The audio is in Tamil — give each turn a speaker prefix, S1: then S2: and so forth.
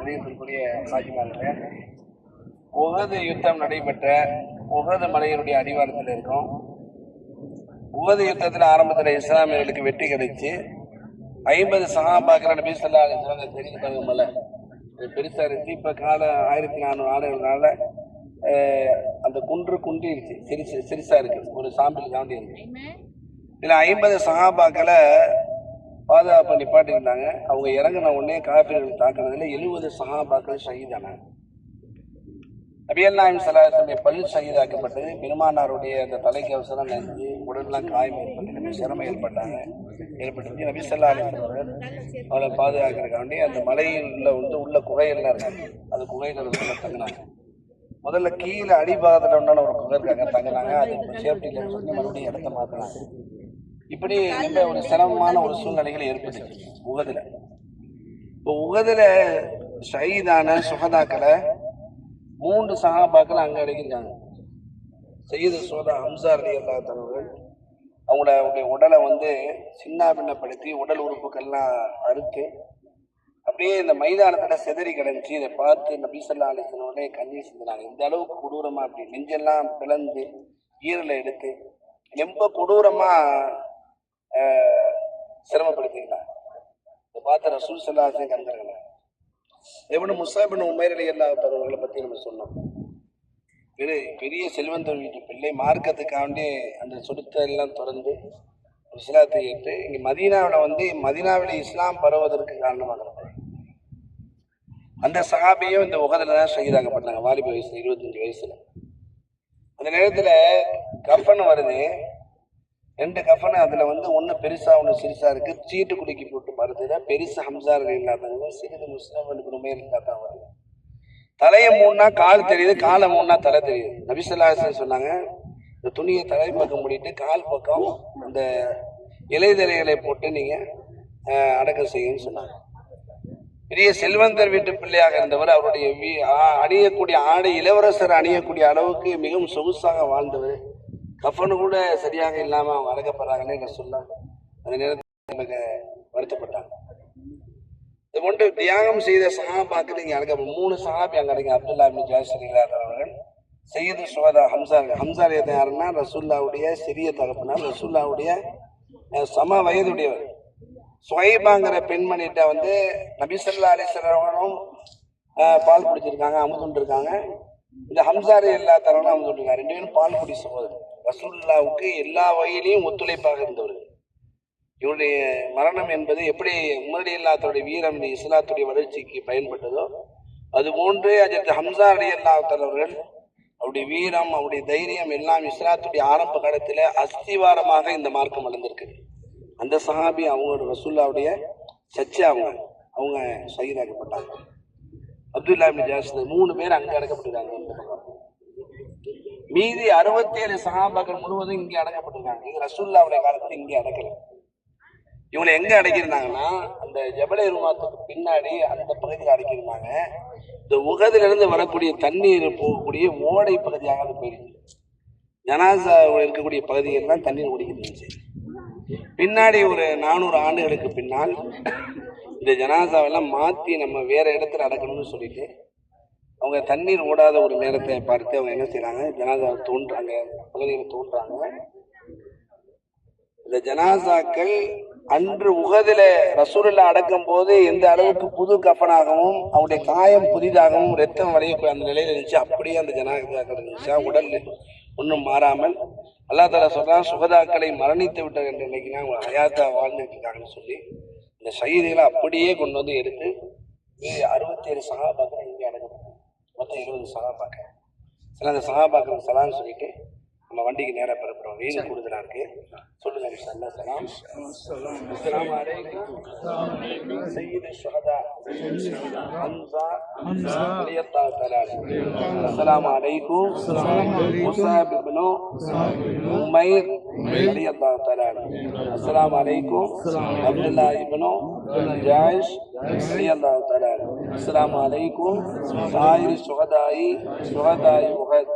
S1: வெளியிட்டிருக்கக்கூடிய சாஜிமார்களே உகது யுத்தம் நடைபெற்ற உகது மலையினுடைய அடிவாரத்தில் இருக்கும். உகது யுத்தத்தில் ஆரம்பத்தில் இஸ்லாமியர்களுக்கு வெற்றி கிடைச்சு ஐம்பது சகாபாக்கிற நபி சொல்லா தெரிஞ்சுட்டாங்க மலை. இது பெருசா இருந்துச்சு. இப்ப கால ஆயிரத்தி நானூறு ஆண்டுகள்னால அந்த குன்று குன்றிருச்சு சிறுசு சிறுசா இருக்கு. ஒரு சாம்பிள் தாண்டி இருக்கு இதுல ஐம்பது சகாபாக்களை பாதுகாப்பு நிப்பாட்டியிருந்தாங்க. அவங்க இறங்கின உடனே காப்பீர்கள் தாக்குறதுல எழுபது சகாபாக்கள் ஷஹீதானாங்க. நபியல் நாயம் சலாசனுடைய பல் சகிதாக்கப்பட்டு பெருமானாருடைய அந்த தலைக்கு அவசரம் நெஞ்சு உடல்லாம் காயம் ஏற்பட்டு சிரமம் ஏற்பட்டாங்க. ஏற்பட்டது நபி சொல்லா அலிஸ்வர்கள் அவளை பாதுகாக்கிறதுக்காண்டி அந்த மலையில் உள்ள வந்து உள்ள குகையெல்லாம் இருக்காங்க. அந்த குகைகள் வந்து தங்கினாங்க. முதல்ல கீழே அடிபாகத்தில் உண்டான ஒரு குகை இருக்காங்க. தங்கினாங்க. அது சேஃப்டி சொல்லி மறுபடியும் இடத்த மாற்றினாங்க இப்படி ரொம்ப ஒரு சிரமமான ஒரு சூழ்நிலைகள் ஏற்பட்டுச்சு உகதுல. இப்போ உகதுல ஷஹீதான சுகதாக்களை மூன்று சகாபாக்கள் அங்க அடங்கியிருக்காங்க செய்யுது சோதா ஹம்சா அலி அல்லா தனவர்கள் அவங்கள அவங்களுடைய உடலை வந்து சின்ன பின்னப்படுத்தி உடல் உறுப்புகள்லாம் அறுத்து அப்படியே இந்த மைதானத்துல செதறி கிடந்துச்சு. இதை பார்த்து நபி சொல்லா அலிசனோடனே கண்ணீர் சிந்தினாங்க. இந்த அளவுக்கு கொடூரமா? அப்படி நெஞ்செல்லாம் பிளந்து ஈரலை எடுத்து ரொம்ப கொடூரமா ஆஹ், சிரமப்படுத்திருந்தாங்க இதை பார்த்து ரசூல் செல்லாசன் கண்டாங்க எவனு முசாபின் உமேர் எல்லா அல்லா பற்றி நம்ம சொன்னோம். பெரிய பெரிய செல்வந்தர் வீட்டு பிள்ளை மார்க்கத்துக்காண்டி அந்த சுடுத்தெல்லாம் திறந்து இஸ்லாத்தை ஏற்று இங்கே மதீனாவில் வந்து மதீனாவில் இஸ்லாம் பரவுவதற்கு காரணமாக அந்த சகாபியும் இந்த உகதில் தான் ஷஹீதாக்கப்பட்டாங்க வாலிப வயசுல இருபத்தஞ்சு வயசில். அந்த நேரத்தில் கஃபன் வருது ரெண்டு கஃபன் அதில் வந்து ஒன்று பெருசா ஒன்று சிறுசா இருக்கு. சீட்டு குலுக்கி போட்டு மருந்துல பெருசு ஹம்சார் இல்லாதவங்க சிறிது முஸ்லிம் உமேர் இல்லாதவங்க வருது. தலையை மூணுனா கால் தெரியுது காலை மூணா தலை தெரியுது. நபிசல்லாசன் சொன்னாங்க இந்த துணியை தலை பக்கம் மூடிட்டு கால் பக்கம் அந்த இலைதலைகளை போட்டு நீங்க அடக்கம் செய்யுன்னு சொன்னாங்க. பெரிய செல்வந்தர் வீட்டு பிள்ளையாக இருந்தவர் அவருடைய வீ- ஆ- அணியக்கூடிய ஆடை இளவரசர் அணியக்கூடிய அளவுக்கு மிகவும் சொகுசாக வாழ்ந்தவர். கஃபனு கூட சரியாக இல்லாம அவங்க அடக்கப்படுறாங்கன்னு சொன்னாங்க அந்த நேரத்தில் மிக வருத்தப்பட்டாங்க. இது போன்று தியாகம் செய்த சகாபாக்கு நீங்கள் அடக்க மூணு சகாபி அங்கே அடங்க அப்துல்லா பின் செய்து அவர்கள் செய்யது சுகதா ஹம்சா ஹம்சா யாருன்னா ரசூல்லாவுடைய சிறிய தகப்பனார் ரசூல்லாவுடைய சம வயதுடையவர். சுவைபாங்கிற பெண்மணிகிட்ட வந்து நபிசல்லா அலிசரவனும் பால் குடிச்சிருக்காங்க அமுதுண்டு இருக்காங்க. இந்த ஹம்சாரி எல்லா தரவனும் அமுதுண்டு இருக்காங்க. ரெண்டு பேரும் பால் குடி சகோதரர் ரசூல்லாவுக்கு எல்லா வகையிலையும் ஒத்துழைப்பாக இருந்தவர்கள். இவருடைய மரணம் என்பது எப்படி உமரடி இல்லாத்தருடைய வீரம் இஸ்லாத்துடைய வளர்ச்சிக்கு பயன்பட்டதோ அதுபோன்று அஜத் ஹம்சா அலி அல்லாத்தவர்கள் அவருடைய வீரம் அவருடைய தைரியம் எல்லாம் இஸ்லாத்துடைய ஆரம்ப காலத்தில் அஸ்திவாரமாக இந்த மார்க்கம் வளர்ந்திருக்கு அந்த சஹாபி அவங்க ரசூல்லாவுடைய சச்சி அவங்க அவங்க சகிதாக்கப்பட்டாங்க. அப்துல்லா ஜாஸ் மூணு பேர் அங்க அடக்கப்பட்டிருக்காங்க. மீதி அறுபத்தி ஏழு சகாபாக்கள் முழுவதும் இங்கே அடக்கப்பட்டிருக்காங்க. இது ரசூல்லாவுடைய காலத்துல இங்கே அடக்கல. இவங்களை எங்க அடக்கியிருந்தாங்கன்னா அந்த ஜபலை ரூமாத்துக்கு பின்னாடி அந்த பகுதியில் அடக்கியிருந்தாங்க. இந்த உகதிலிருந்து வரக்கூடிய தண்ணீர் போகக்கூடிய ஓடை பகுதியாக அது போயிடுச்சு. ஜனாசா இருக்கக்கூடிய பகுதியெல்லாம் தண்ணீர் ஓடிக்கிட்டு பின்னாடி ஒரு நானூறு ஆண்டுகளுக்கு பின்னால் இந்த ஜனாசாவெல்லாம் மாற்றி நம்ம வேற இடத்துல அடக்கணும்னு சொல்லிட்டு அவங்க தண்ணீர் ஓடாத ஒரு நேரத்தை பார்த்து அவங்க என்ன செய்றாங்க? ஜனாசாவை தோன்றாங்க பகுதியில் தோன்றாங்க இந்த ஜனாசாக்கள் அன்று உகதில ரசூலில் அடக்கும் போது எந்த அளவுக்கு புது கஃபனாகவும் அவருடைய காயம் புதிதாகவும் ரத்தம் வரையக்கூடிய அந்த நிலையில் இருந்துச்சு. அப்படியே அந்த ஜனாசாக்கள் இருந்துச்சா? உடல் ஒன்றும் மாறாமல் அல்லா தாலா சொல்றான் சுகதாக்களை மரணித்து விட்டார் என்று நினைக்கிறேன். அவங்க ஹயாத்தா வாழ்ந்துட்டு இருக்காங்கன்னு சொல்லி. இந்த சைதிகளை அப்படியே கொண்டு வந்து எடுத்து அறுபத்தி ஏழு சகாபாக்கள் இங்கே அடக்கப்பட்டாங்க மொத்தம் இருபது சகாபாக்கள். சில அந்த சகாபாக்கள் சலான்னு சொல்லிட்டு நம்ம வண்டிக்கு நேரா பெறப்படுறோம். வெயில் கூடுதலா صلى السلام سلام السلام عليكم. سيد الشهداء حمزة حمزة. ولي الله السلام عليكم. مصعب بن عمير ولي الله السلام عليكم. عبد الله بن جايش ولي الله تعالى السلام عليكم. سائر الشهداء شهداء وغد